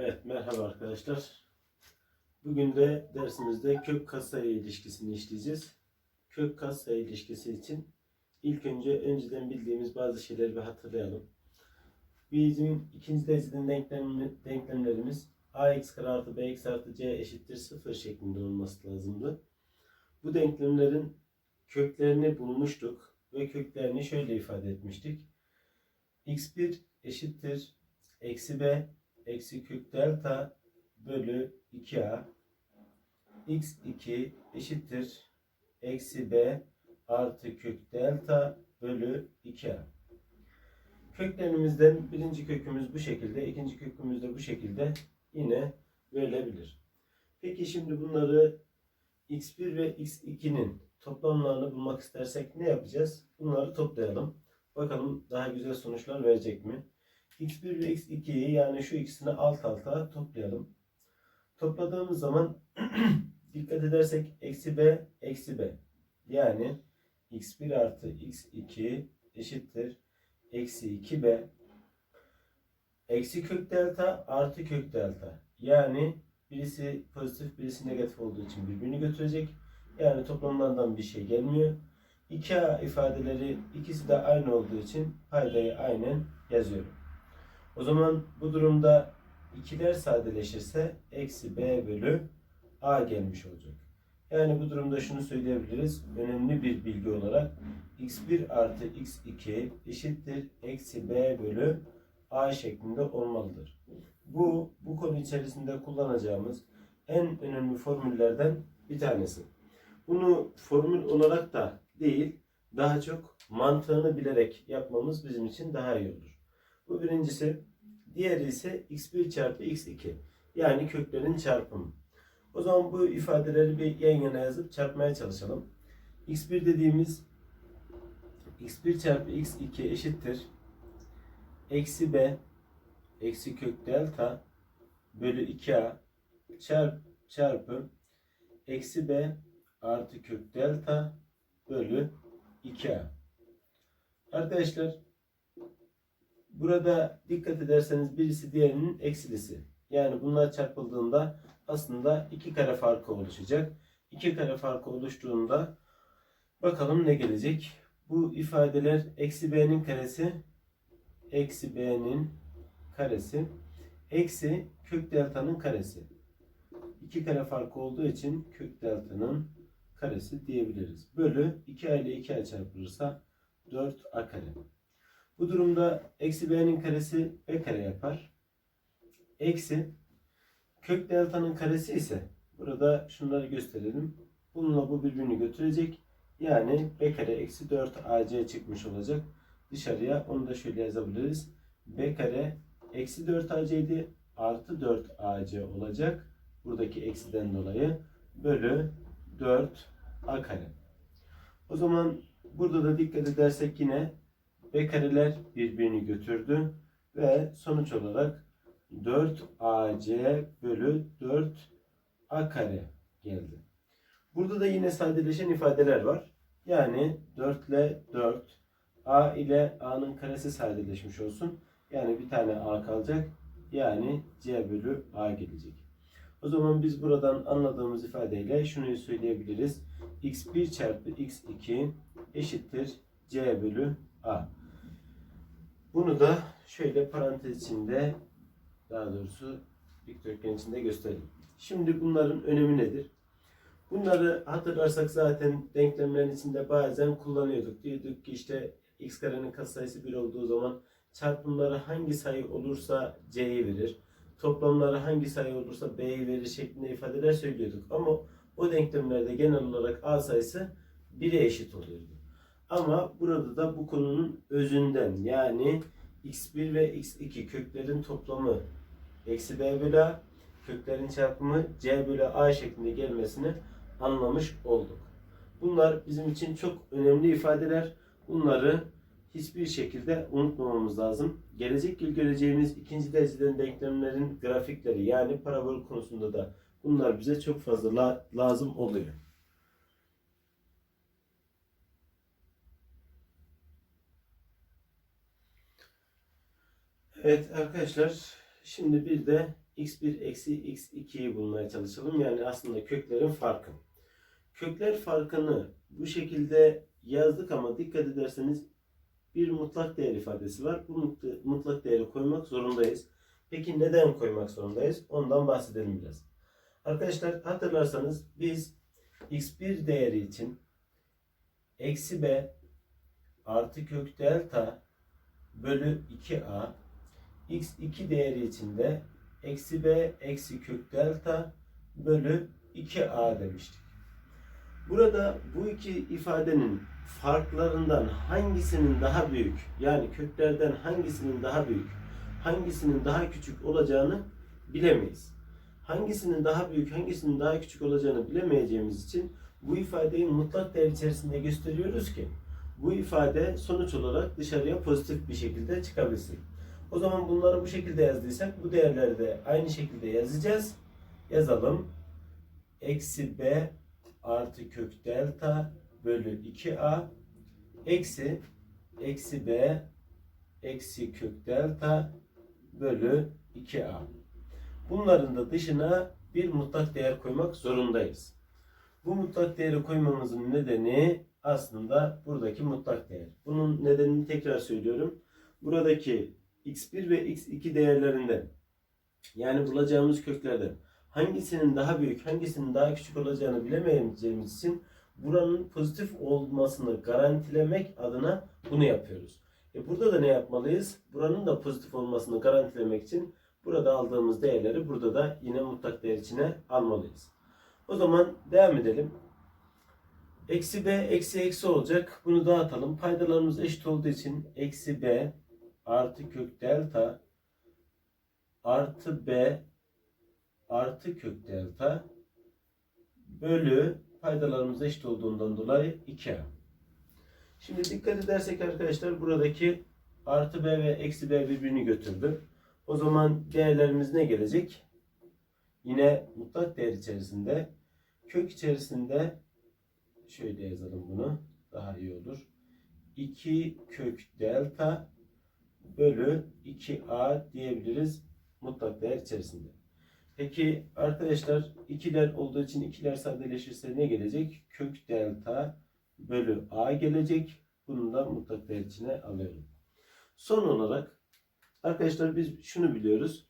Evet, merhaba arkadaşlar. Bugün de dersimizde kök katsayı ilişkisini işleyeceğiz. Kök katsayı ilişkisi için ilk önce önceden bildiğimiz bazı şeyleri bir hatırlayalım. Bizim ikinci dereceden denklem, denklemlerimiz ax kare artı bx artı c eşittir 0 şeklinde olması lazımdı. Bu denklemlerin köklerini bulmuştuk ve köklerini şöyle ifade etmiştik. x1 eşittir eksi b eksi kök delta bölü 2a x2 eşittir eksi b artı kök delta bölü 2a. Köklerimizden birinci kökümüz bu şekilde, ikinci kökümüz de bu şekilde yine verilebilir. Peki şimdi bunları x1 ve x2'nin toplamlarını bulmak istersek ne yapacağız? Bunları toplayalım. Bakalım daha güzel sonuçlar verecek mi? X1 ve x2'yi yani şu ikisini alt alta toplayalım. Topladığımız zaman dikkat edersek eksi b eksi b. Yani x1 artı x2 eşittir eksi 2b eksi kök delta artı kök delta. Yani birisi pozitif birisi negatif olduğu için birbirini götürecek. Yani toplamlardan bir şey gelmiyor. 2a ifadeleri ikisi de aynı olduğu için paydayı aynen yazıyorum. O zaman bu durumda ikiler sadeleşirse eksi b bölü a gelmiş olacak. Yani bu durumda şunu söyleyebiliriz. Önemli bir bilgi olarak x1 artı x2 eşittir eksi b bölü a şeklinde olmalıdır. Bu, bu konu içerisinde kullanacağımız en önemli formüllerden bir tanesi. Bunu formül olarak da değil, daha çok mantığını bilerek yapmamız bizim için daha iyi olur. Bu birincisi. Diğeri ise x1 çarpı x2. Yani köklerin çarpımı. O zaman bu ifadeleri bir yan yana yazıp çarpmaya çalışalım. x1 dediğimiz x1 çarpı x2 eşittir. Eksi b eksi kök delta bölü 2a çarp, çarpı eksi b artı kök delta bölü 2a. Arkadaşlar Burada dikkat ederseniz birisi diğerinin eksilisi. Yani bunlar çarpıldığında aslında iki kare farkı oluşacak. İki kare farkı oluştuğunda bakalım ne gelecek. Bu ifadeler eksi b'nin karesi eksi b'nin karesi eksi kök delta'nın karesi. İki kare farkı olduğu için kök delta'nın karesi diyebiliriz. Bölü 2a ile 2a çarpılırsa 4a kare. Bu durumda eksi b'nin karesi b kare yapar. Eksi kök delta'nın karesi ise burada şunları gösterelim. Bununla bu birbirini götürecek. Yani b kare eksi 4 ac çıkmış olacak. Dışarıya onu da şöyle yazabiliriz. b kare eksi 4 ac'ydi. Artı 4 ac olacak. Buradaki eksiden dolayı. Bölü 4 a kare. O zaman burada da dikkat edersek yine ve kareler birbirini götürdü ve sonuç olarak 4AC bölü 4A kare geldi. Burada da yine sadeleşen ifadeler var. Yani 4 ile 4 A ile A'nın karesi sadeleşmiş olsun. Yani bir tane A kalacak. Yani C bölü A gelecek. O zaman biz buradan anladığımız ifadeyle şunu söyleyebiliriz. x1 çarpı x2 eşittir C bölü A. Bunu da şöyle parantez içinde daha doğrusu dikdörtgen içinde göstereyim. Şimdi bunların önemi nedir? Bunları hatırlarsak zaten denklemlerin içinde bazen kullanıyorduk. Diyorduk ki işte x karenin katsayısı 1 olduğu zaman çarpımları hangi sayı olursa c'yi verir. Toplamları hangi sayı olursa b'yi verir şeklinde ifadeler söylüyorduk. Ama o denklemlerde genel olarak a sayısı 1'e eşit oluyordu. Ama burada da bu konunun özünden yani x1 ve x2 köklerin toplamı eksi b bölü a köklerin çarpımı c bölü a şeklinde gelmesini anlamış olduk. Bunlar bizim için çok önemli ifadeler. Bunları hiçbir şekilde unutmamamız lazım. Gelecek yıl göreceğimiz ikinci dereceden denklemlerin grafikleri yani parabol konusunda da bunlar bize çok fazla la lazım oluyor. Evet arkadaşlar şimdi bir de x1 eksi x2'yi bulmaya çalışalım. Yani aslında köklerin farkı. Kökler farkını bu şekilde yazdık ama dikkat ederseniz bir mutlak değer ifadesi var. Bu mut- mutlak değeri koymak zorundayız. Peki neden koymak zorundayız? Ondan bahsedelim biraz. Arkadaşlar hatırlarsanız biz x1 değeri için eksi b artı kök delta bölü 2a x2 değeri için de eksi b eksi kök delta bölü 2a demiştik. Burada bu iki ifadenin farklarından hangisinin daha büyük yani köklerden hangisinin daha büyük hangisinin daha küçük olacağını bilemeyiz. Hangisinin daha büyük hangisinin daha küçük olacağını bilemeyeceğimiz için bu ifadeyi mutlak değer içerisinde gösteriyoruz ki bu ifade sonuç olarak dışarıya pozitif bir şekilde çıkabilsin. O zaman bunları bu şekilde yazdıysak bu değerleri de aynı şekilde yazacağız. Yazalım. Eksi b artı kök delta bölü 2a eksi eksi b eksi kök delta bölü 2a. Bunların da dışına bir mutlak değer koymak zorundayız. Bu mutlak değeri koymamızın nedeni aslında buradaki mutlak değer. Bunun nedenini tekrar söylüyorum. Buradaki x1 ve x2 değerlerinden yani bulacağımız köklerden hangisinin daha büyük, hangisinin daha küçük olacağını bilemeyeceğimiz için buranın pozitif olmasını garantilemek adına bunu yapıyoruz. E burada da ne yapmalıyız? Buranın da pozitif olmasını garantilemek için burada aldığımız değerleri burada da yine mutlak değer içine almalıyız. O zaman devam edelim. Eksi b eksi eksi olacak. Bunu dağıtalım. Paydalarımız eşit olduğu için eksi b artı kök delta artı b artı kök delta bölü paydalarımız eşit olduğundan dolayı 2a. Şimdi dikkat edersek arkadaşlar buradaki artı b ve eksi b birbirini götürdü. O zaman değerlerimiz ne gelecek? Yine mutlak değer içerisinde kök içerisinde şöyle yazalım bunu daha iyi olur. 2 kök delta bölü 2a diyebiliriz mutlak değer içerisinde. Peki arkadaşlar ikiler olduğu için ikiler sadeleşirse ne gelecek? Kök delta bölü a gelecek. Bunu da mutlak değer içine alıyorum. Son olarak arkadaşlar biz şunu biliyoruz.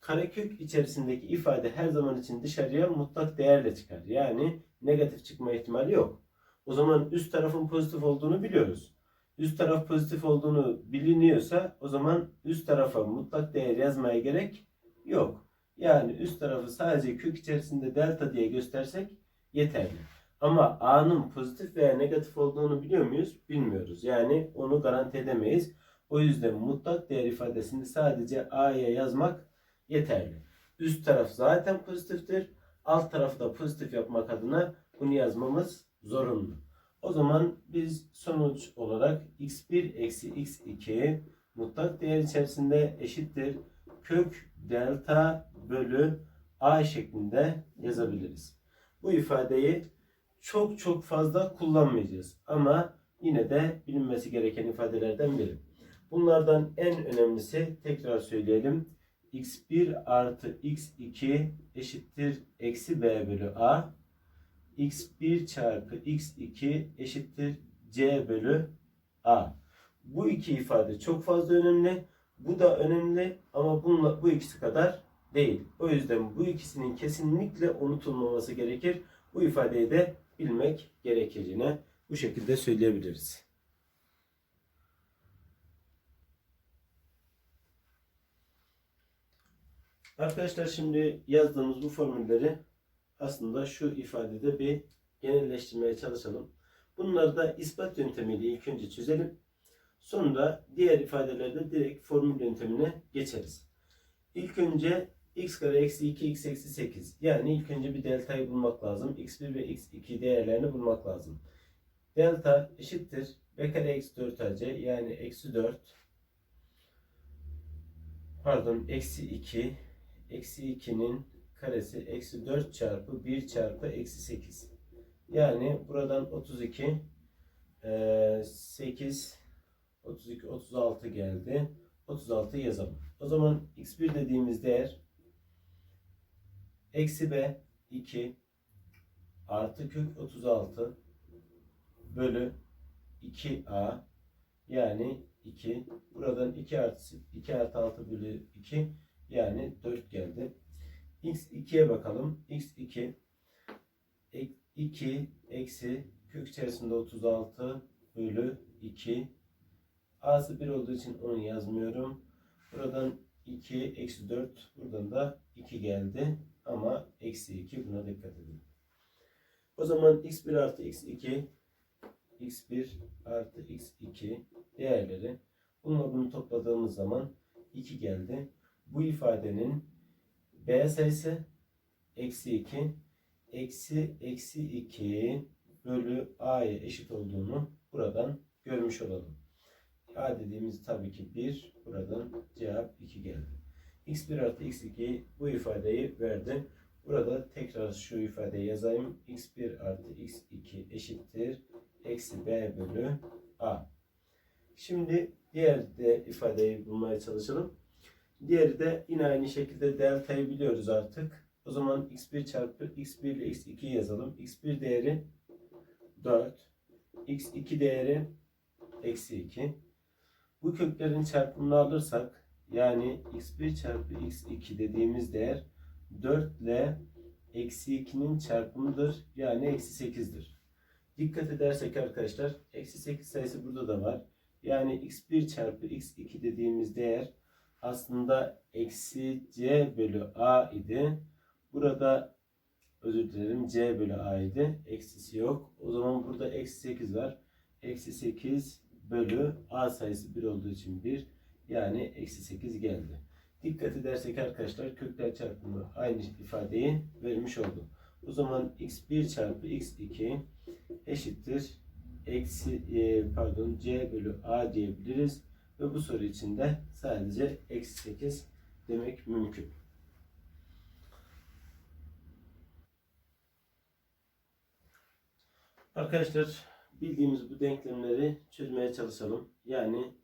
Karekök içerisindeki ifade her zaman için dışarıya mutlak değerle çıkar. Yani negatif çıkma ihtimali yok. O zaman üst tarafın pozitif olduğunu biliyoruz. Üst taraf pozitif olduğunu biliniyorsa o zaman üst tarafa mutlak değer yazmaya gerek yok. Yani üst tarafı sadece kök içerisinde delta diye göstersek yeterli. Ama a'nın pozitif veya negatif olduğunu biliyor muyuz? Bilmiyoruz. Yani onu garanti edemeyiz. O yüzden mutlak değer ifadesini sadece a'ya yazmak yeterli. Üst taraf zaten pozitiftir. Alt tarafı da pozitif yapmak adına bunu yazmamız zorunlu. O zaman biz sonuç olarak x1 eksi x2 mutlak değer içerisinde eşittir. Kök delta bölü a şeklinde yazabiliriz. Bu ifadeyi çok çok fazla kullanmayacağız. Ama yine de bilinmesi gereken ifadelerden biri. Bunlardan en önemlisi tekrar söyleyelim. x1 artı x2 eşittir eksi b bölü a. x1 çarpı x2 eşittir c bölü a. Bu iki ifade çok fazla önemli. Bu da önemli ama bununla, bu ikisi kadar değil. O yüzden bu ikisinin kesinlikle unutulmaması gerekir. Bu ifadeyi de bilmek gerekir. Bu şekilde söyleyebiliriz. Arkadaşlar şimdi yazdığımız bu formülleri aslında şu ifadede bir genelleştirmeye çalışalım. Bunları da ispat yöntemiyle ilk önce çözelim. Sonra diğer ifadelerde direkt formül yöntemine geçeriz. İlk önce x kare eksi 2 x eksi 8. Yani ilk önce bir deltayı bulmak lazım. x1 ve x2 değerlerini bulmak lazım. Delta eşittir b kare eksi 4ac yani eksi 4 pardon eksi 2 eksi 2'nin karesi eksi 4 çarpı 1 çarpı eksi 8. Yani buradan 32 eee, 8 32 36 geldi. 36 yazalım. O zaman x1 dediğimiz değer Eksi b 2 artı kök 36 bölü 2a yani 2 buradan 2 artı 2 artı 6 bölü 2 yani 4 geldi. X2'ye bakalım. x2 ek- 2 eksi kök içerisinde 36 bölü 2 a'sı 1 olduğu için onu yazmıyorum. Buradan 2 eksi 4 buradan da 2 geldi ama eksi 2 buna dikkat edin. O zaman x1 artı x2 x1 artı x2 değerleri bununla bunu topladığımız zaman 2 geldi. Bu ifadenin b sayısı eksi 2 eksi eksi 2 bölü a'ya eşit olduğunu buradan görmüş olalım. a dediğimiz tabii ki 1 buradan cevap 2 geldi. x1 artı x2 bu ifadeyi verdi. Burada tekrar şu ifadeyi yazayım. x1 artı x2 eşittir. Eksi b bölü a. Şimdi diğer de ifadeyi bulmaya çalışalım. Diğeri de yine aynı şekilde delta'yı biliyoruz artık. O zaman x1 çarpı x1 ile x2 yazalım. x1 değeri 4. x2 değeri eksi 2. Bu köklerin çarpımını alırsak yani x1 çarpı x2 dediğimiz değer 4 ile eksi 2'nin çarpımıdır. Yani eksi 8'dir. Dikkat edersek arkadaşlar eksi 8 sayısı burada da var. Yani x1 çarpı x2 dediğimiz değer aslında eksi c bölü a idi. Burada özür dilerim c bölü a idi. Eksisi yok. O zaman burada eksi 8 var. Eksi 8 bölü a sayısı 1 olduğu için 1. Yani eksi 8 geldi. Dikkat edersek arkadaşlar kökler çarpımı aynı ifadeyi vermiş oldu. O zaman x1 çarpı x2 eşittir. Eksi e, pardon c bölü a diyebiliriz. Ve bu soru için de sadece eksi 8 demek mümkün. Arkadaşlar bildiğimiz bu denklemleri çözmeye çalışalım. Yani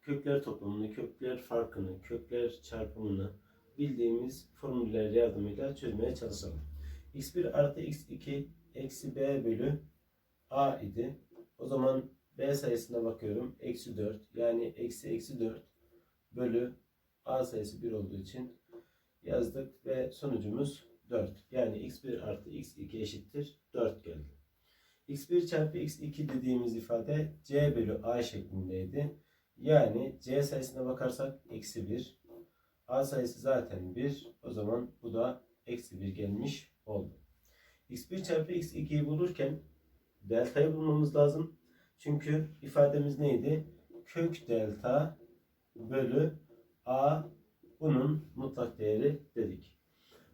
kökler toplamını, kökler farkını, kökler çarpımını bildiğimiz formüller yardımıyla çözmeye çalışalım. x1 artı x2 eksi b bölü a idi. O zaman b sayısına bakıyorum. Eksi 4 yani eksi eksi 4 bölü a sayısı 1 olduğu için yazdık ve sonucumuz 4. Yani x1 artı x2 eşittir 4 geldi. x1 çarpı x2 dediğimiz ifade c bölü a şeklindeydi. Yani c sayısına bakarsak eksi 1. A sayısı zaten 1. O zaman bu da eksi 1 gelmiş oldu. x1 çarpı x2'yi bulurken delta'yı bulmamız lazım. Çünkü ifademiz neydi? Kök delta bölü a bunun mutlak değeri dedik.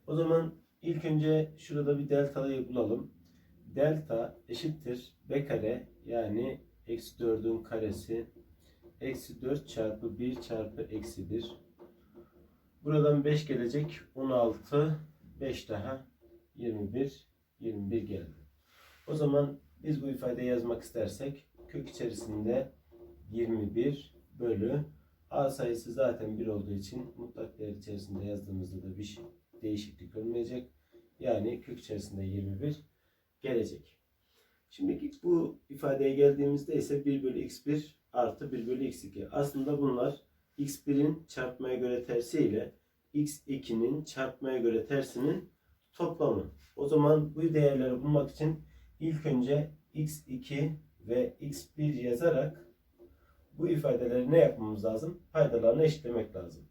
O zaman ilk önce şurada bir delta'yı bulalım. Delta eşittir b kare yani eksi 4'ün karesi Eksi 4 çarpı 1 çarpı eksi 1. Buradan 5 gelecek. 16. 5 daha 21. 21 geldi. O zaman biz bu ifadeyi yazmak istersek kök içerisinde 21 bölü a sayısı zaten 1 olduğu için mutlak değer içerisinde yazdığımızda da bir şey- değişiklik olmayacak. Yani kök içerisinde 21 gelecek. Şimdi bu ifadeye geldiğimizde ise 1 bölü x1 artı 1 bölü x2. Aslında bunlar x1'in çarpmaya göre tersi ile x2'nin çarpmaya göre tersinin toplamı. O zaman bu değerleri bulmak için ilk önce x2 ve x1 yazarak bu ifadeleri ne yapmamız lazım? Paydalarını eşitlemek lazım.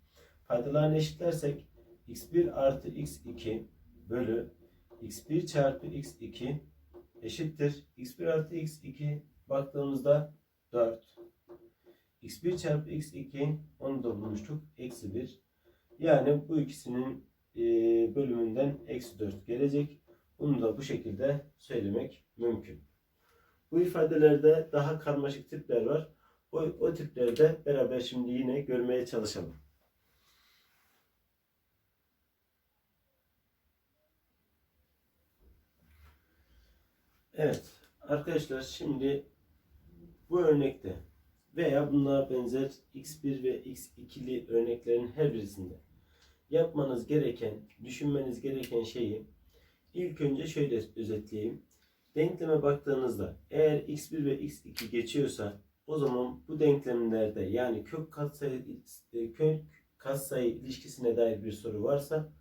Paydalarını eşitlersek x1 artı x2 bölü x1 çarpı x2 eşittir. x1 artı x2 baktığımızda 4. x1 çarpı x2 onu da bulmuştuk. Eksi 1. Yani bu ikisinin e, bölümünden eksi 4 gelecek. Bunu da bu şekilde söylemek mümkün. Bu ifadelerde daha karmaşık tipler var. O, o tipleri de beraber şimdi yine görmeye çalışalım. Evet arkadaşlar şimdi bu örnekte veya bunlara benzer x1 ve x2'li örneklerin her birisinde yapmanız gereken, düşünmeniz gereken şeyi ilk önce şöyle özetleyeyim. Denkleme baktığınızda eğer x1 ve x2 geçiyorsa o zaman bu denklemlerde yani kök katsayı e, kök katsayı ilişkisine dair bir soru varsa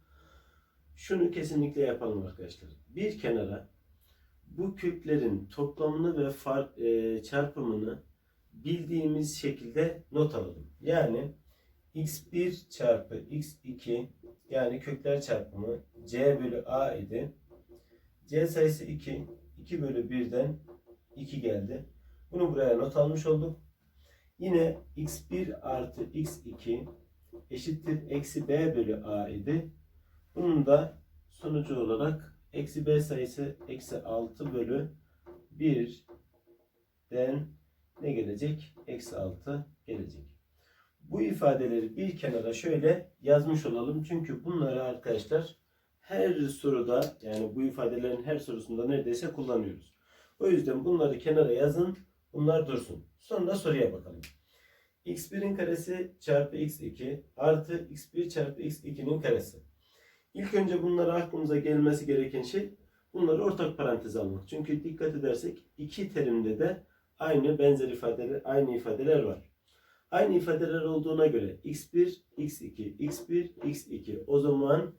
şunu kesinlikle yapalım arkadaşlar. Bir kenara bu köklerin toplamını ve fark, e, çarpımını bildiğimiz şekilde not alalım. Yani x1 çarpı x2 yani kökler çarpımı c bölü a idi. c sayısı 2. 2 bölü 1'den 2 geldi. Bunu buraya not almış olduk. Yine x1 artı x2 eşittir eksi b bölü a idi. Bunun da sonucu olarak eksi b sayısı eksi 6 bölü 1'den ne gelecek? Eksi 6 gelecek. Bu ifadeleri bir kenara şöyle yazmış olalım. Çünkü bunları arkadaşlar her soruda yani bu ifadelerin her sorusunda neredeyse kullanıyoruz. O yüzden bunları kenara yazın. Bunlar dursun. Sonra soruya bakalım. x1'in karesi çarpı x2 artı x1 çarpı x2'nin karesi. İlk önce bunlara aklımıza gelmesi gereken şey bunları ortak paranteze almak. Çünkü dikkat edersek iki terimde de aynı benzer ifadeler, aynı ifadeler var. Aynı ifadeler olduğuna göre x1, x2, x1, x2. O zaman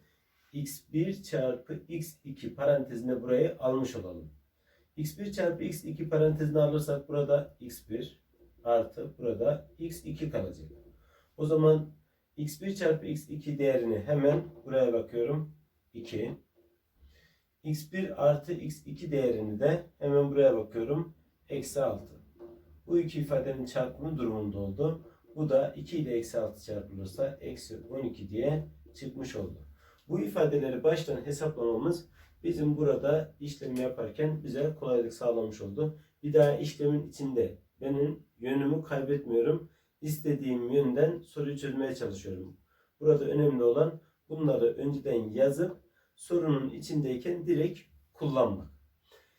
x1 çarpı x2 parantezine burayı almış olalım. x1 çarpı x2 parantezine alırsak burada x1 artı burada x2 kalacak. O zaman x1 çarpı x2 değerini hemen buraya bakıyorum. 2. x1 artı x2 değerini de hemen buraya bakıyorum. Eksi 6. Bu iki ifadenin çarpımı durumunda oldu. Bu da 2 ile eksi 6 çarpılırsa eksi 12 diye çıkmış oldu. Bu ifadeleri baştan hesaplamamız bizim burada işlemi yaparken bize kolaylık sağlamış oldu. Bir daha işlemin içinde benim yönümü kaybetmiyorum. İstediğim yönden soruyu çözmeye çalışıyorum. Burada önemli olan bunları önceden yazıp sorunun içindeyken direkt kullanmak.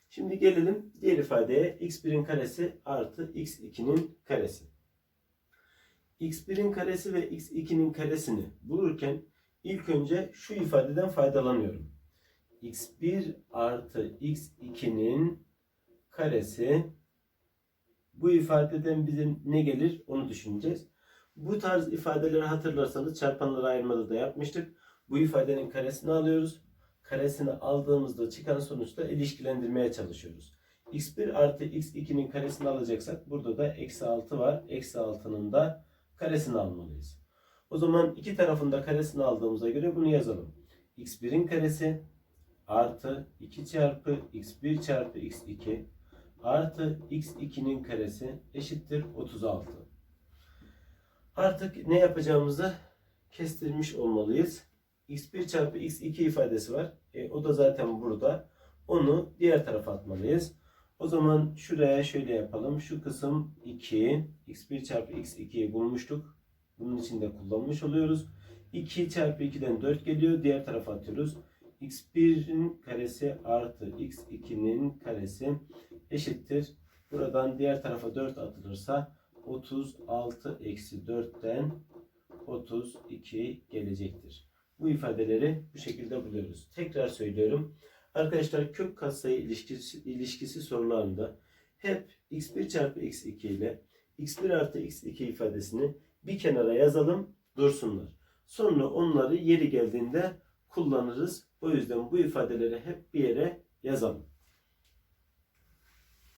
Şimdi gelelim diğer ifadeye x1'in karesi artı x2'nin karesi. x1'in karesi ve x2'nin karesini bulurken ilk önce şu ifadeden faydalanıyorum. x1 artı x2'nin karesi bu ifadeden bizim ne gelir onu düşüneceğiz. Bu tarz ifadeleri hatırlarsanız çarpanları ayırmada da yapmıştık. Bu ifadenin karesini alıyoruz. Karesini aldığımızda çıkan sonuçta ilişkilendirmeye çalışıyoruz. x1 artı x2'nin karesini alacaksak burada da eksi 6 var. Eksi 6'nın da karesini almalıyız. O zaman iki tarafında karesini aldığımıza göre bunu yazalım. x1'in karesi artı 2 çarpı x1 çarpı x2 artı x2'nin karesi eşittir 36. Artık ne yapacağımızı kestirmiş olmalıyız. x1 çarpı x2 ifadesi var. E, o da zaten burada. Onu diğer tarafa atmalıyız. O zaman şuraya şöyle yapalım. Şu kısım 2. x1 çarpı x2'yi bulmuştuk. Bunun için de kullanmış oluyoruz. 2 çarpı 2'den 4 geliyor. Diğer tarafa atıyoruz. x1'in karesi artı x2'nin karesi eşittir. Buradan diğer tarafa 4 atılırsa 36 eksi 4'ten 32 gelecektir. Bu ifadeleri bu şekilde buluyoruz. Tekrar söylüyorum. Arkadaşlar kök katsayı ilişkisi, ilişkisi sorularında hep x1 çarpı x2 ile x1 artı x2 ifadesini bir kenara yazalım dursunlar. Sonra onları yeri geldiğinde kullanırız. O yüzden bu ifadeleri hep bir yere yazalım.